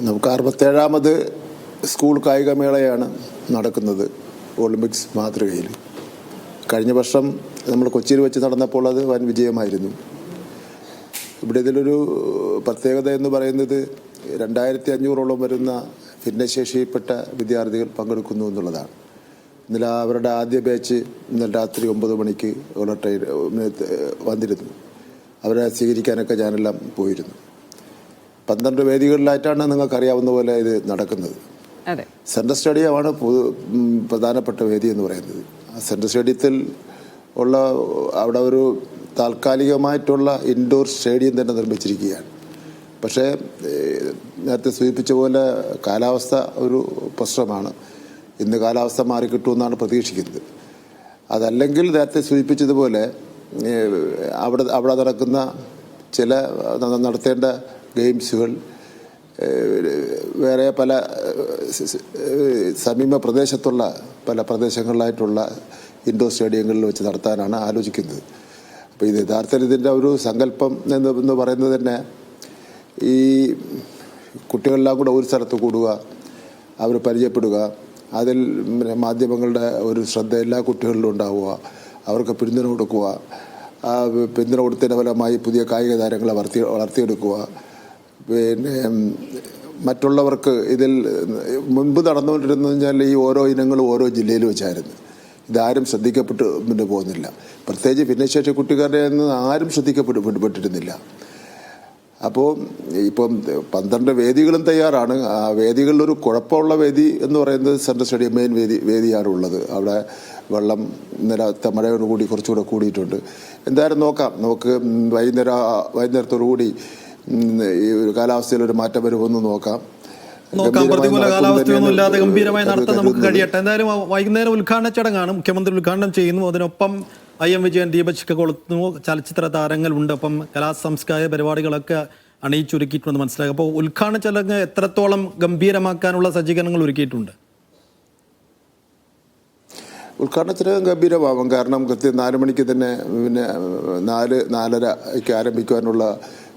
നമുക്ക് അറുപത്തേഴാമത് സ്കൂൾ കായികമേളയാണ് നടക്കുന്നത് ഒളിമ്പിക്സ് മാതൃകയിൽ. കഴിഞ്ഞ വർഷം നമ്മൾ കൊച്ചിയിൽ വെച്ച് നടന്നപ്പോൾ അത് വൻ വിജയമായിരുന്നു. ഇവിടെ ഇതിലൊരു പ്രത്യേകത എന്ന് പറയുന്നത് രണ്ടായിരത്തി അഞ്ഞൂറോളം വരുന്ന ഭിന്നശേഷിപ്പെട്ട വിദ്യാർത്ഥികൾ പങ്കെടുക്കുന്നു എന്നുള്ളതാണ്. ഇന്നലെ അവരുടെ ആദ്യ ബാച്ച് ഇന്നലെ രാത്രി ഒമ്പത് മണിക്ക് ഉള്ള ട്രെയിൻ വന്നിരുന്നു. അവരെ സ്വീകരിക്കാനൊക്കെ ഞാനെല്ലാം പോയിരുന്നു. പന്ത്രണ്ട് വേദികളിലായിട്ടാണ് നിങ്ങൾക്കറിയാവുന്ന പോലെ ഇത് നടക്കുന്നത്. സെൻട്രൽ സ്റ്റേഡിയമാണ് പൊതു- പ്രധാനപ്പെട്ട വേദി എന്ന് പറയുന്നത്. ആ സെൻട്രൽ സ്റ്റേഡിയത്തിൽ ഉള്ള അവിടെ ഒരു താൽക്കാലികമായിട്ടുള്ള ഇൻഡോർ സ്റ്റേഡിയം തന്നെ നിർമ്മിച്ചിരിക്കുകയാണ്. പക്ഷേ നേരത്തെ സൂചിപ്പിച്ച പോലെ കാലാവസ്ഥ ഒരു പ്രശ്നമാണ്. ഇന്ന് കാലാവസ്ഥ മാറിക്കിട്ടുമെന്നാണ് പ്രതീക്ഷിക്കുന്നത്. അതല്ലെങ്കിൽ നേരത്തെ സൂചിപ്പിച്ചതുപോലെ അവിടെ അവിടെ നടക്കുന്ന ചില നടത്തേണ്ട ഗെയിംസുകൾ വേറെ പല സമീപ പ്രദേശത്തുള്ള പല പ്രദേശങ്ങളിലായിട്ടുള്ള ഇൻഡോർ സ്റ്റേഡിയങ്ങളിൽ വെച്ച് നടത്താനാണ് ആലോചിക്കുന്നത്. അപ്പോൾ ഇത് യഥാർത്ഥത്തിൽ ഇതിന്റെ ഒരു സങ്കല്പം എന്ന് എന്ന് പറയുന്നത് തന്നെ ഈ കുട്ടികളെല്ലാം കൂടെ ഒരു സ്ഥലത്ത് കൂടുക അവർ പരിചയപ്പെടുക അതിൽ മാധ്യമങ്ങളുടെ ഒരു ശ്രദ്ധ എല്ലാ കുട്ടികളിലും ഉണ്ടാവുക അവർക്ക് പിന്തുണ കൊടുക്കുക പിന്തുണ കൊടുത്തതിന്റെ ഫലമായി പുതിയ കായിക താരങ്ങളെ വളർത്തി വളർത്തിയെടുക്കുക പിന്നെ മറ്റുള്ളവർക്ക് ഇതിൽ മുൻപ് നടന്നുകൊണ്ടിരുന്നത് വെച്ചാൽ ഈ ഓരോ ഇനങ്ങളും ഓരോ ജില്ലയിൽ വെച്ചായിരുന്നു. ഇതാരും ശ്രദ്ധിക്കപ്പെട്ട് മുന്നേ പോകുന്നില്ല. പ്രത്യേകിച്ച് ഭിന്നശേഷി നിന്ന് ആരും ശ്രദ്ധിക്കപ്പെട്ടിരുന്നില്ല അപ്പോൾ ഇപ്പം പന്ത്രണ്ട് വേദികളും തയ്യാറാണ്. ആ വേദികളിലൊരു കുഴപ്പമുള്ള വേദി എന്ന് പറയുന്നത് സെൻട്രൽ സ്റ്റേഡിയം മെയിൻ വേദി വേദിയാണ് ഉള്ളത്. അവിടെ വെള്ളം നിലത്തെ മഴയോടുകൂടി കുറച്ചുകൂടെ കൂടിയിട്ടുണ്ട്. എന്തായാലും നോക്കാം. നമുക്ക് വൈകുന്നേരം വൈകുന്നേരത്തോടു കൂടി ഈ ഒരു കാലാവസ്ഥയിൽ ഒരു മാറ്റം വരുമെന്ന് നോക്കാം. നോക്കാം. പ്രതികൂല കാലാവസ്ഥയൊന്നും ഇല്ലാതെ ഗംഭീരമായി നടത്താൻ നമുക്ക് കഴിയട്ടെ. എന്തായാലും വൈകുന്നേരം ഉദ്ഘാടന ചടങ്ങാണ് മുഖ്യമന്ത്രി ഉദ്ഘാടനം ചെയ്യുന്നു. അതിനൊപ്പം ഐ എം വിജയൻ ദീപശിക്ക് കൊളുത്തുന്നു ചലച്ചിത്ര താരങ്ങളുണ്ട് അപ്പം കലാസംസ്കാര പരിപാടികളൊക്കെ അണിയിച്ചൊരുക്കിയിട്ടുണ്ടെന്ന് മനസ്സിലാക്കുക അപ്പോൾ ഉദ്ഘാടന ചടങ്ങ് എത്രത്തോളം ഗംഭീരമാക്കാനുള്ള സജ്ജീകരണങ്ങൾ ഒരുക്കിയിട്ടുണ്ട്? ഉദ്ഘാടനത്തിന് ഗംഭീരമാവും. കാരണം കൃത്യം നാല് മണിക്ക് തന്നെ പിന്നെ നാല് നാലരയ്ക്ക് ആരംഭിക്കുവാനുള്ള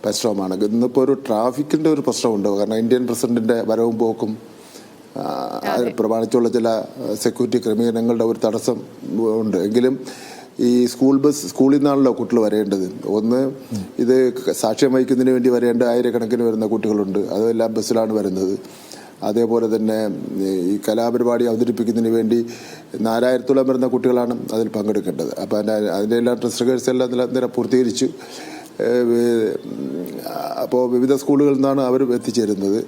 പരിശ്രമമാണ്. ഇന്നിപ്പോൾ ഒരു ട്രാഫിക്കിന്റെ ഒരു പ്രശ്നമുണ്ട്. കാരണം ഇന്ത്യൻ പ്രസിഡന്റിന്റെ വരവും പോക്കും പ്രമാണിച്ചുള്ള ചില സെക്യൂരിറ്റി ക്രമീകരണങ്ങളുടെ ഒരു തടസ്സം ഉണ്ട്. എങ്കിലും ഈ സ്കൂൾ ബസ് സ്കൂളിൽ നിന്നാണല്ലോ കുട്ടികൾ വരേണ്ടത്. ഒന്ന് ഇത് സാക്ഷ്യം വഹിക്കുന്നതിന് വേണ്ടി വരേണ്ട ആയിരക്കണക്കിന് വരുന്ന കുട്ടികളുണ്ട്. അതെല്ലാം ബസ്സിലാണ് വരുന്നത്. അതേപോലെ തന്നെ ഈ കലാപരിപാടി അവതരിപ്പിക്കുന്നതിന് വേണ്ടി നാലായിരത്തോളം വരുന്ന കുട്ടികളാണ് അതിൽ പങ്കെടുക്കേണ്ടത്. അപ്പോൾ അതിന്റെ അതിന്റെ എല്ലാം ഡ്രസ് റിഹേഴ്സൽ എല്ലാം പൂർത്തീകരിച്ചു അപ്പോൾ വിവിധ സ്കൂളുകളിൽ നിന്നാണ് അവർ എത്തിച്ചേരുന്നത്.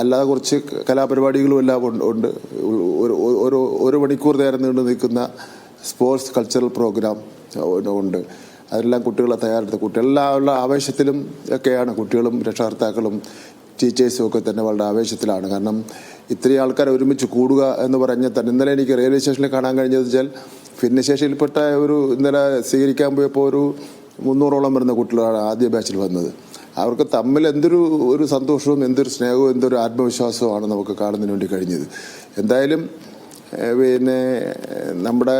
അല്ലാതെ കുറച്ച് കലാപരിപാടികളും എല്ലാം ഉണ്ട് ഒരു ഒരു മണിക്കൂർ നേരം നീണ്ടു നിൽക്കുന്ന സ്പോർട്സ് കൾച്ചറൽ പ്രോഗ്രാം ഉണ്ട്. അതെല്ലാം കുട്ടികളെ തയ്യാറെടുത്ത് കുട്ടികളെല്ലാം ആവേശത്തിലും ഒക്കെയാണ്. കുട്ടികളും രക്ഷകർത്താക്കളും ടീച്ചേഴ്സും ഒക്കെ തന്നെ വളരെ ആവേശത്തിലാണ്. കാരണം ഇത്രയും ആൾക്കാർ ഒരുമിച്ച് കൂടുക എന്ന് പറഞ്ഞാൽ തന്നെ ഇന്നലെ എനിക്ക് റെയിൽവേ സ്റ്റേഷനിൽ കാണാൻ കഴിഞ്ഞതെന്ന് വെച്ചാൽ ഭിന്നശേഷിയിൽപ്പെട്ട ഒരു ഇന്നലെ സ്വീകരിക്കാൻ പോയപ്പോൾ ഒരു മുന്നൂറോളം വരുന്ന കുട്ടികളാണ് ആദ്യ ബാച്ചിൽ വന്നത്. അവർക്ക് തമ്മിൽ എന്തൊരു ഒരു സന്തോഷവും എന്തൊരു സ്നേഹവും എന്തൊരു ആത്മവിശ്വാസവുമാണ് നമുക്ക് കാണുന്നതിന് വേണ്ടി കഴിഞ്ഞത്. എന്തായാലും പിന്നെ നമ്മുടെ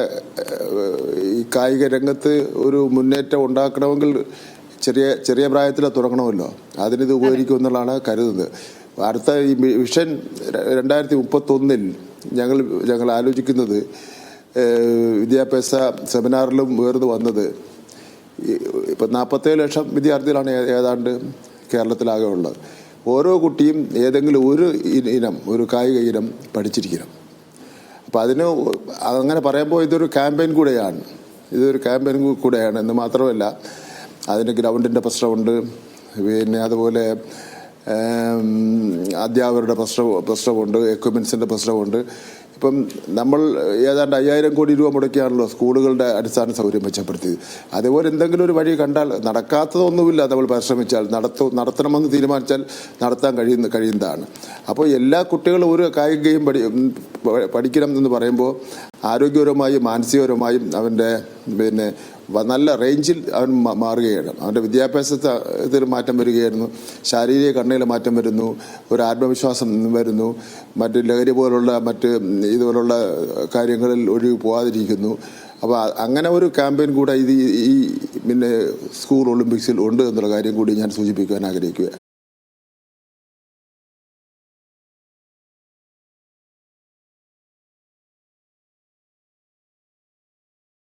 ഈ കായിക രംഗത്ത് ഒരു മുന്നേറ്റം ഉണ്ടാക്കണമെങ്കിൽ ചെറിയ ചെറിയ പ്രായത്തിൽ തുടങ്ങണമല്ലോ. അതിനിത് ഉപകരിക്കും എന്നുള്ളതാണ് കരുതുന്നത്. അടുത്ത ഈ വിഷൻ രണ്ടായിരത്തി മുപ്പത്തൊന്നിൽ ഞങ്ങൾ ഞങ്ങൾ ആലോചിക്കുന്നത് വിദ്യാഭ്യാസ സെമിനാറിലും ഉയർന്നു വന്നത് ഇപ്പം നാൽപ്പത്തേഴ് ലക്ഷം വിദ്യാർത്ഥികളാണ് ഏതാണ്ട് കേരളത്തിലാകെ ഉള്ളത്. ഓരോ കുട്ടിയും ഏതെങ്കിലും ഒരു ഇനം ഒരു കായിക ഇനം പഠിച്ചിരിക്കണം. അപ്പം അതിന് അങ്ങനെ പറയുമ്പോൾ ഇതൊരു ക്യാമ്പയിൻ കൂടെയാണ്. ഇതൊരു ക്യാമ്പയിൻ കൂടെയാണ്. എന്ന് മാത്രമല്ല അതിന് ഗ്രൗണ്ടിന്റെ പ്രശ്നമുണ്ട്. പിന്നെ അതുപോലെ അധ്യാപകരുടെ പ്രശ്നം പ്രശ്നമുണ്ട്. എക്വിപ്മെൻസിന്റെ പ്രശ്നമുണ്ട്. ഇപ്പം നമ്മൾ ഏതാണ്ട് അയ്യായിരം കോടി രൂപ മുടക്കിയാണല്ലോ സ്കൂളുകളുടെ അടിസ്ഥാന സൗകര്യം മെച്ചപ്പെടുത്തിയത്. അതേപോലെ എന്തെങ്കിലും ഒരു വഴി കണ്ടാൽ നടക്കാത്തതൊന്നുമില്ല നമ്മൾ പരിശ്രമിച്ചാൽ. നടത്തു നടത്തണമെന്ന് തീരുമാനിച്ചാൽ നടത്താൻ കഴിയുന്ന കഴിയുന്നതാണ്. അപ്പോൾ എല്ലാ കുട്ടികളും ഒരു കായിക ഗെയിം പഠി പഠിക്കണം എന്ന് പറയുമ്പോൾ ആരോഗ്യപരമായും മാനസികപരമായും അവന്റെ പിന്നെ നല്ല റേഞ്ചിൽ അവൻ മാറുകയാണ്. അവന്റെ വിദ്യാഭ്യാസത്തിൽ മാറ്റം വരികയായിരുന്നു. ശാരീരിക കണ്ണയിൽ മാറ്റം വരുന്നു. ഒരു ആത്മവിശ്വാസം വരുന്നു. മറ്റ് ലഹരി പോലുള്ള മറ്റ് ഇതുപോലുള്ള കാര്യങ്ങളിൽ ഒഴിവ് പോകാതിരിക്കുന്നു അപ്പോൾ അങ്ങനെ ഒരു ക്യാമ്പയിൻ കൂടെ ഇത് ഈ- പിന്നെ സ്കൂൾ ഒളിമ്പിക്സിൽ ഉണ്ട് എന്നുള്ള കാര്യം കൂടി ഞാൻ സൂചിപ്പിക്കാൻ ആഗ്രഹിക്കുക